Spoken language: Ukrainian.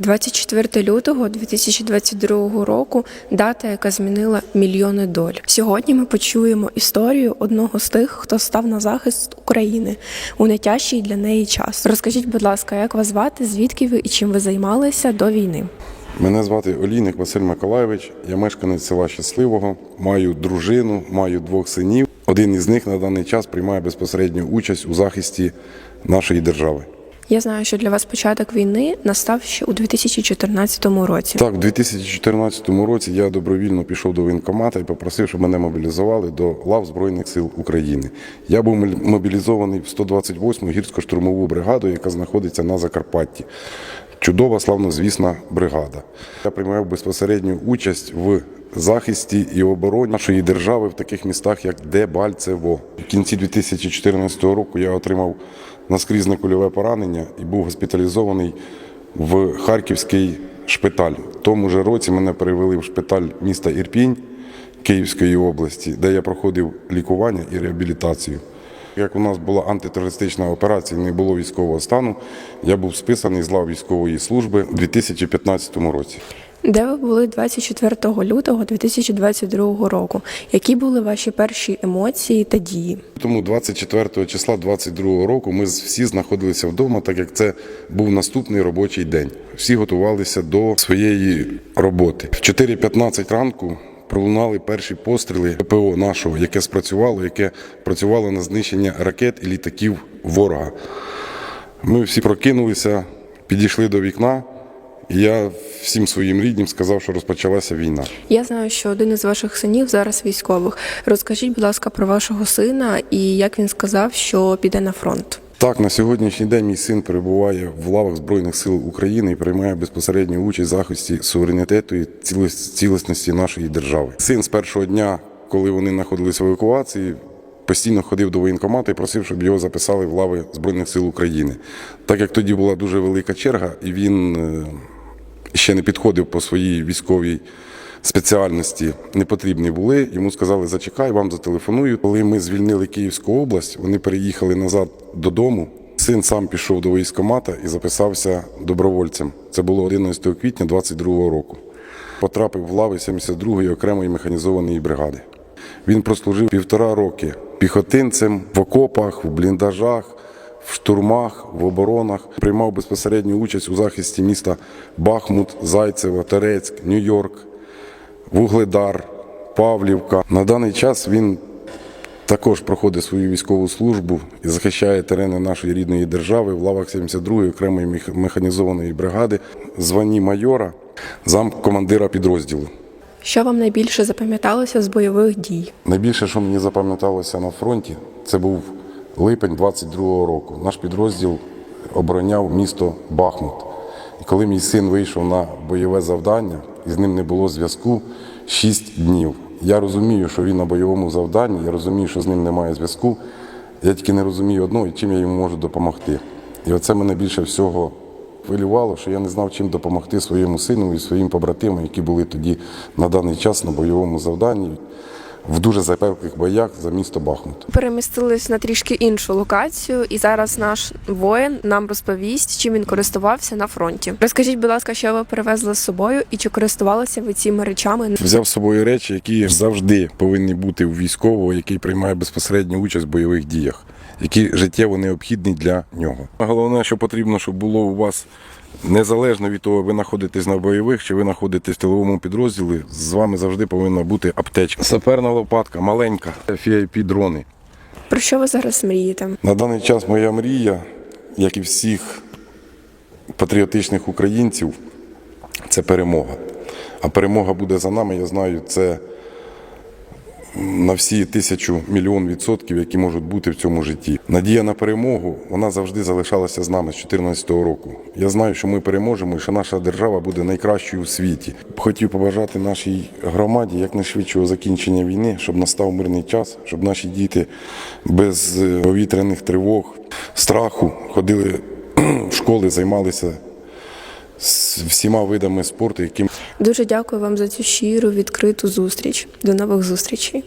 24 лютого 2022 року дата, яка змінила мільйони доль. Сьогодні ми почуємо історію одного з тих, хто став на захист України у найтяжчий для неї час. Розкажіть, будь ласка, як вас звати, звідки ви і чим ви займалися до війни? Мене звати Олійник Василь Миколаєвич. Я мешканець села Щасливого. Маю дружину, маю двох синів. Один із них на даний час приймає безпосередню участь у захисті нашої держави. Я знаю, що для вас початок війни настав ще у 2014 році. Так, у 2014 році я добровільно пішов до воєнкомата і попросив, щоб мене мобілізували до лав Збройних сил України. Я був мобілізований в 128-му гірсько-штурмову бригаду, яка знаходиться на Закарпатті. Чудова, славнозвісна бригада. Я приймав безпосередню участь в захисті і обороні нашої держави в таких містах, як Дебальцево. В кінці 2014 року я отримав наскрізне кульове поранення і був госпіталізований в Харківський шпиталь. В тому ж році мене перевели в шпиталь міста Ірпінь Київської області, де я проходив лікування і реабілітацію. Як у нас була антитерористична операція, не було військового стану, я був списаний з лав військової служби у 2015 році. Де ви були 24 лютого 2022 року? Які були ваші перші емоції та дії? Тому 24 числа 22 року ми всі знаходилися вдома, так як це був наступний робочий день. Всі готувалися до своєї роботи. В 4.15 ранку пролунали перші постріли ППО нашого, яке спрацювало, яке працювало на знищення ракет і літаків ворога. Ми всі прокинулися, підійшли до вікна. Я всім своїм рідним сказав, що розпочалася війна. Я знаю, що один із ваших синів зараз військових. Розкажіть, будь ласка, про вашого сина і як він сказав, що піде на фронт. Так, на сьогоднішній день мій син перебуває в лавах Збройних сил України і приймає безпосередню участь в захисті суверенітету і ціліс- цілісності нашої держави. Син з першого дня, коли вони знаходилися в евакуації, постійно ходив до воєнкомату і просив, щоб його записали в лави Збройних сил України. Так як тоді була дуже велика черга, і він е, ще не підходив по своїй військовій спеціальності, не потрібні були. Йому сказали, зачекай, вам зателефоную. Коли ми звільнили Київську область, вони переїхали назад додому. Син сам пішов до військкомата і записався добровольцем. Це було 11 квітня 22 року. Потрапив в лави 72-ї окремої механізованої бригади. Він прослужив півтора роки піхотинцем в окопах, в бліндажах, в штурмах, в оборонах. Приймав безпосередню участь у захисті міста Бахмут, Зайцево, Терецьк, Нью-Йорк, Вугледар, Павлівка. На даний час він також проходить свою військову службу і захищає терени нашої рідної держави в лавах 72-ї окремої механізованої бригади, званні майора, зам командира підрозділу. Що вам найбільше запам'яталося з бойових дій? Найбільше, що мені запам'яталося на фронті, це був липень 22-го року. Наш підрозділ обороняв місто Бахмут. І коли мій син вийшов на бойове завдання, і з ним не було зв'язку 6 днів. Я розумію, що він на бойовому завданні, я розумію, що з ним немає зв'язку. Я тільки не розумію одного, чим я йому можу допомогти. І оце мене більше всього хвилювало, що я не знав, чим допомогти своєму сину і своїм побратимам, які були тоді на даний час на бойовому завданні в дуже запеклих боях за місто Бахмут. Перемістились на трішки іншу локацію, і зараз наш воїн нам розповість, чим він користувався на фронті. Розкажіть, будь ласка, що ви привезли з собою і чи користувалися ви цими речами? Взяв з собою речі, які завжди повинні бути у військового, який приймає безпосередню участь в бойових діях, які життєво необхідні для нього. Головне, що потрібно, щоб було у вас незалежно від того, ви знаходитесь на бойових чи ви знаходитесь в тиловому підрозділі, з вами завжди повинна бути аптечка. Саперна лопатка, маленька, fip дрони. Про що ви зараз мрієте? На даний час моя мрія, як і всіх патріотичних українців, це перемога. А перемога буде за нами, я знаю, це на всі тисячу мільйон відсотків, які можуть бути в цьому житті. Надія на перемогу вона завжди залишалася з нами з 2014 року. Я знаю, що ми переможемо і що наша держава буде найкращою у світі. Хотів побажати нашій громаді якнайшвидшого закінчення війни, щоб настав мирний час, щоб наші діти без е, повітряних тривог, страху ходили в школи, займалися всіма видами спорту, які Дуже дякую вам за цю щиру відкриту зустріч. До нових зустрічей.